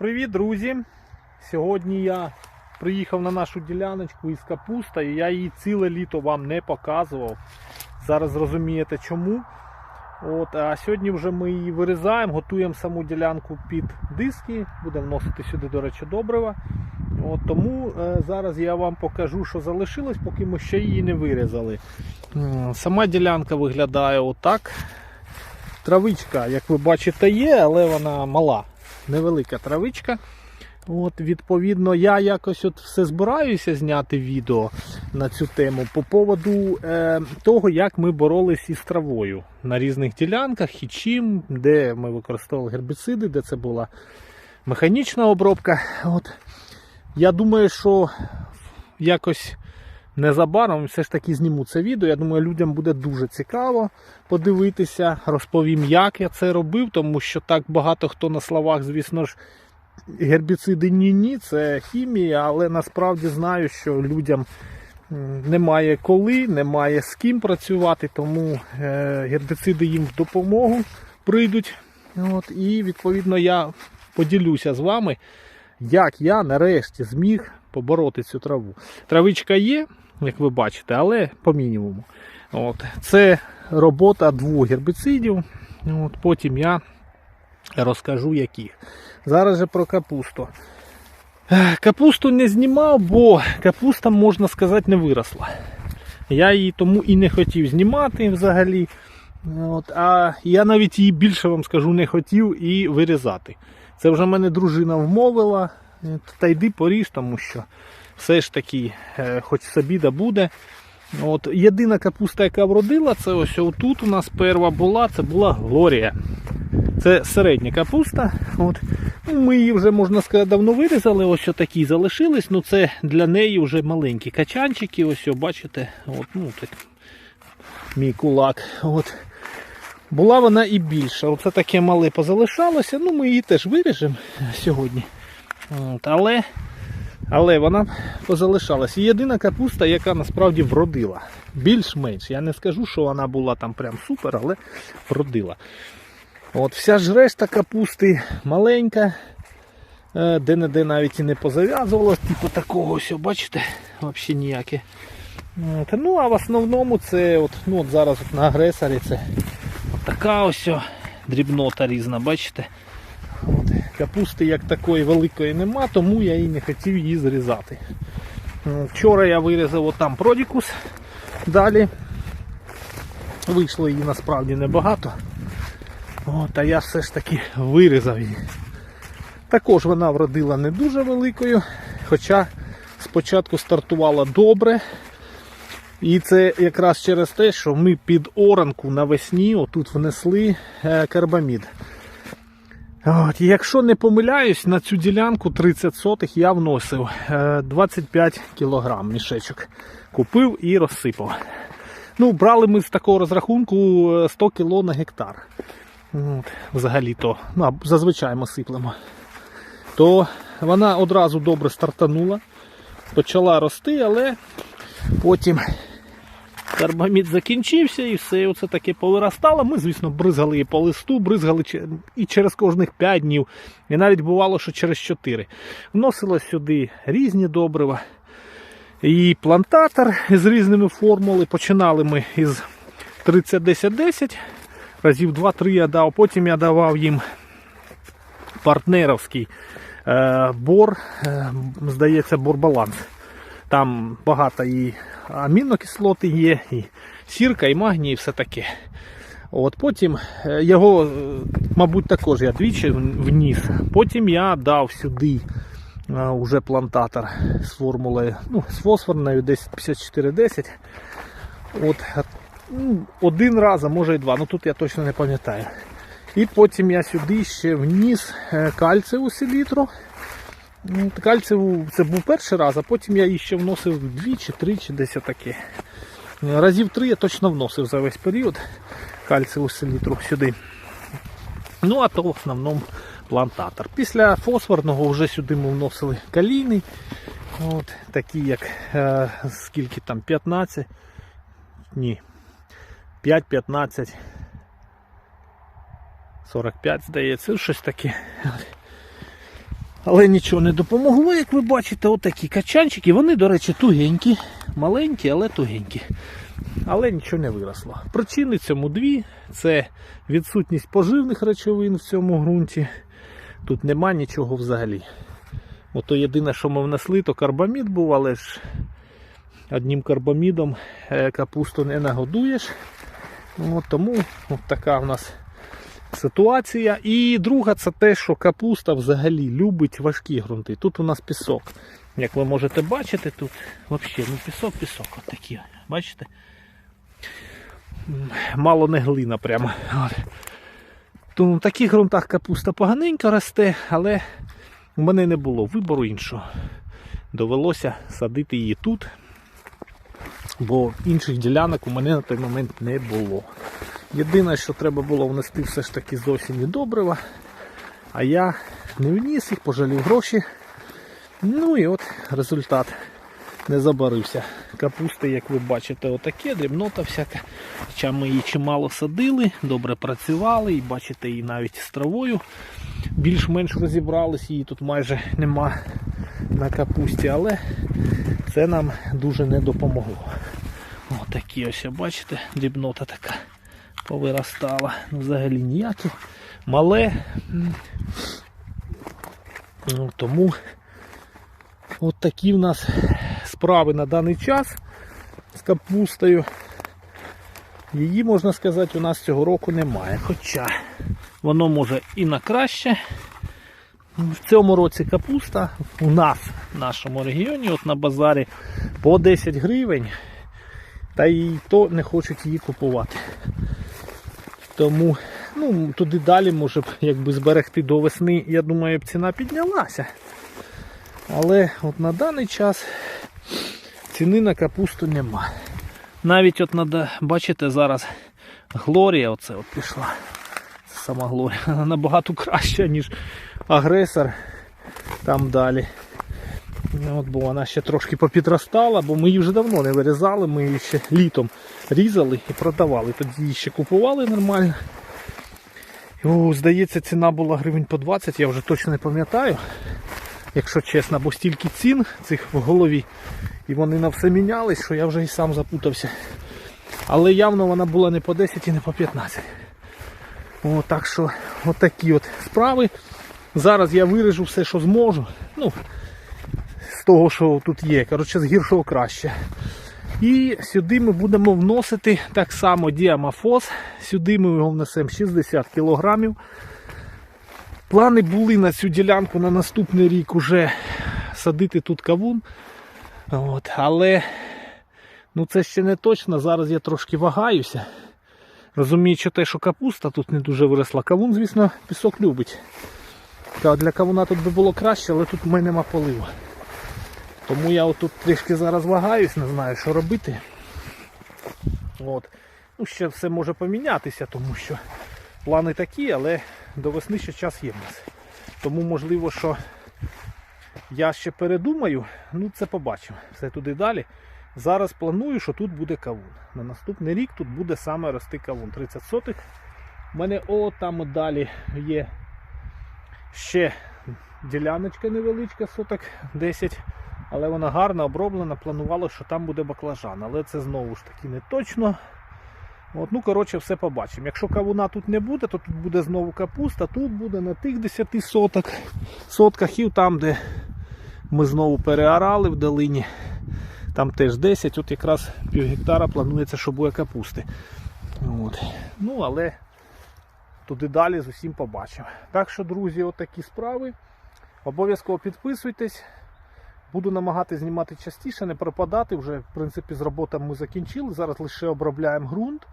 Привіт, друзі! Сьогодні я приїхав на нашу діляночку із капуста і я її ціле літо вам не показував. Зараз зрозумієте чому. От, а сьогодні вже ми її вирізаємо, готуємо саму ділянку під диски, будемо вносити сюди, до речі, добрива. От, тому е, зараз я вам покажу, що залишилось, поки ми ще її не вирізали. Сама ділянка виглядає отак. Травичка, як ви бачите, є, але вона мала невелика травичка. От, Відповідно, я якось от все збираюся зняти відео на цю тему по поводу е, того, як ми боролись із травою на різних ділянках і чим, де ми використовували гербіциди, де це була механічна обробка. От. Я думаю, що якось незабаром все ж таки зніму це відео. Я думаю, людям буде дуже цікаво подивитися, розповім, як я це робив, тому що так багато хто на словах, звісно ж, гербіциди ні-ні, це хімія, але насправді знаю, що людям немає коли, немає з ким працювати, тому е, гербіциди їм в допомогу прийдуть. От, і відповідно я поділюся з вами, як я нарешті зміг побороти цю траву. Травичка є, як ви бачите, але по мінімуму. От, це робота двох гербіцидів. От, потім я розкажу яких. Зараз же про капусту. Капусту не знімав, бо капуста, можна сказати, не виросла. Я її тому і не хотів знімати взагалі. От, а я навіть її більше вам скажу не хотів і вирізати. Це вже мене дружина вмовила. Та йди поріж, тому що все ж таки, е, хоч собі да буде. От, єдина капуста, яка вродила, це ось отут у нас перша була, це була Глорія. Це середня капуста. От. Ну, Ми її вже, можна сказати, давно вирізали, ось такі залишились. Ну це для неї вже маленькі качанчики. Ось, бачите, от, ну, так, мій кулак. От. Була вона і більша. Оце таке мале позалишалося. Ну, ми її теж виріжемо сьогодні. От, але, але вона позалишалась. Єдина капуста, яка насправді вродила. Більш-менш. Я не скажу, що вона була там прям супер, але вродила. От Вся ж решта капусти маленька, е, де-не-де навіть і не позав'язувалось, типу такого ось, бачите, взагалі ніяке. От, ну а в основному це от, ну, от зараз от на агресорі це от така ось дрібнота різна, бачите. От, капусти як такої великої нема, тому я і не хотів її зрізати. Вчора я вирізав отам продікус. Далі вийшло її насправді небагато. От, а я все ж таки вирізав її. Також вона вродила не дуже великою, хоча спочатку стартувала добре. І це якраз через те, що ми під оранку навесні отут внесли е, карбамід. От, якщо не помиляюсь, на цю ділянку 30 сотих я вносив е, 25 кг мішечок. Купив і розсипав. Ну, брали ми з такого розрахунку е, 100 кг на гектар. От, взагалі-то, ну, зазвичай ми сиплемо. То вона одразу добре стартанула, почала рости, але потім карбамід закінчився і все оце таке повиростало. Ми, звісно, бризгали її по листу, бризгали і через кожних 5 днів, і навіть бувало, що через 4. Вносило сюди різні добрива. І плантатор з різними формули. Починали ми із 30-10-10 разів 2-3 я дав. Потім я давав їм партнеровський е, бор, е, здається, борбаланс. Там багато і амінокислоти є, і сірка, і магній, і все таке. От Потім е, його, е, мабуть, також я двічі вніс. Потім я дав сюди е, уже плантатор з формулою, ну, з фосфорною 105410. От, ну, один раз, а може і два, ну тут я точно не пам'ятаю. І потім я сюди ще вніс кальцеву селітру. Ну, Кальцеву це був перший раз, а потім я її ще вносив двічі, тричі, десь отаке. Разів три я точно вносив за весь період кальцеву селітру сюди. Ну, а то в основному плантатор. Після фосфорного вже сюди ми вносили калійний. От, такі як е, скільки там 15. Ні. 5, 15. 45, здається, щось таке. Але нічого не допомогло, як ви бачите, отакі качанчики. Вони, до речі, тугенькі, маленькі, але тугенькі. Але нічого не виросло. Причини цьому дві: це відсутність поживних речовин в цьому ґрунті. Тут нема нічого взагалі. Ото єдине, що ми внесли, то карбамід був, але ж одним карбамідом е, капусту не нагодуєш. От тому от така в нас ситуація. І друга це те, що капуста взагалі любить важкі ґрунти. Тут у нас пісок. Як ви можете бачити, тут взагалі ну, пісок, пісок. От такі. Бачите? Мало не глина прямо. От. Тому в таких ґрунтах капуста поганенько росте, але у мене не було вибору іншого. Довелося садити її тут, бо інших ділянок у мене на той момент не було. Єдине, що треба було внести все ж таки з осені добрива, а я не вніс їх, пожалів гроші. Ну і от результат не забарився. Капусти, як ви бачите, отаке, дрібнота всяка. Хоча ми її чимало садили, добре працювали, і бачите, її навіть з травою більш-менш розібрались, її тут майже нема на капусті, але це нам дуже не допомогло. Отакі ось, бачите, дрібнота така повиростала. Ну, взагалі ніякі. Мале. Ну, тому от такі в нас справи на даний час з капустою. Її, можна сказати, у нас цього року немає. Хоча воно може і на краще. В цьому році капуста у нас в нашому регіоні, от на базарі, по 10 гривень. Та і то не хочуть її купувати. Тому ну, туди далі, може б, якби зберегти до весни, я думаю, б ціна піднялася. Але от на даний час ціни на капусту нема. Навіть от надо, бачите, зараз Глорія оце от пішла. Сама Глорія. Вона набагато краща, ніж агресор там далі. От, бо вона ще трошки попідростала, бо ми її вже давно не вирізали, ми її ще літом різали і продавали. Тоді її ще купували нормально. О, здається, ціна була гривень по 20, я вже точно не пам'ятаю, якщо чесно, бо стільки цін цих в голові. І вони на все мінялись, що я вже і сам запутався. Але явно вона була не по 10 і не по 15. О, так що от такі от справи. Зараз я виріжу все, що зможу. Ну, того, що тут є. Коротше, з гіршого краще. І сюди ми будемо вносити так само діамафос. Сюди ми його внесемо 60 кг. Плани були на цю ділянку на наступний рік уже садити тут кавун. От, але ну це ще не точно. Зараз я трошки вагаюся. Розуміючи те, що капуста тут не дуже виросла. Кавун, звісно, пісок любить. Для кавуна тут би було краще, але тут в мене нема поливу. Тому я отут трішки зараз вагаюсь, не знаю, що робити. От. Ну, ще все може помінятися, тому що плани такі, але до весни ще час є в нас. Тому можливо, що я ще передумаю, ну це побачимо. Все туди далі. Зараз планую, що тут буде кавун. На наступний рік тут буде саме рости кавун. 30 сотих. У мене о, там далі є ще діляночка невеличка, соток 10. Але вона гарно оброблена, планувало, що там буде баклажан. Але це знову ж таки не точно. От, ну, коротше, все побачимо. Якщо кавуна тут не буде, то тут буде знову капуста, тут буде на тих 10 соток, сотках і там, де ми знову переорали в долині. Там теж 10, от якраз пів гектара планується, що буде капусти. От. Ну, але туди далі з усім побачимо. Так що, друзі, такі справи. Обов'язково підписуйтесь. Буду намагатися знімати частіше, не пропадати. Вже в принципі з роботами ми закінчили. Зараз лише обробляємо ґрунт.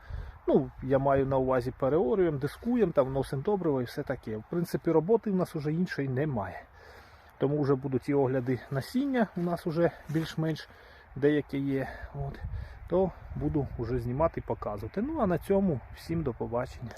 Ну, я маю на увазі переорюємо, дискуємо, там вносимо добриво і все таке. В принципі, роботи в нас вже іншої немає. Тому вже будуть і огляди насіння. У нас вже більш-менш деяке є. От. То буду вже знімати і показувати. Ну а на цьому всім до побачення.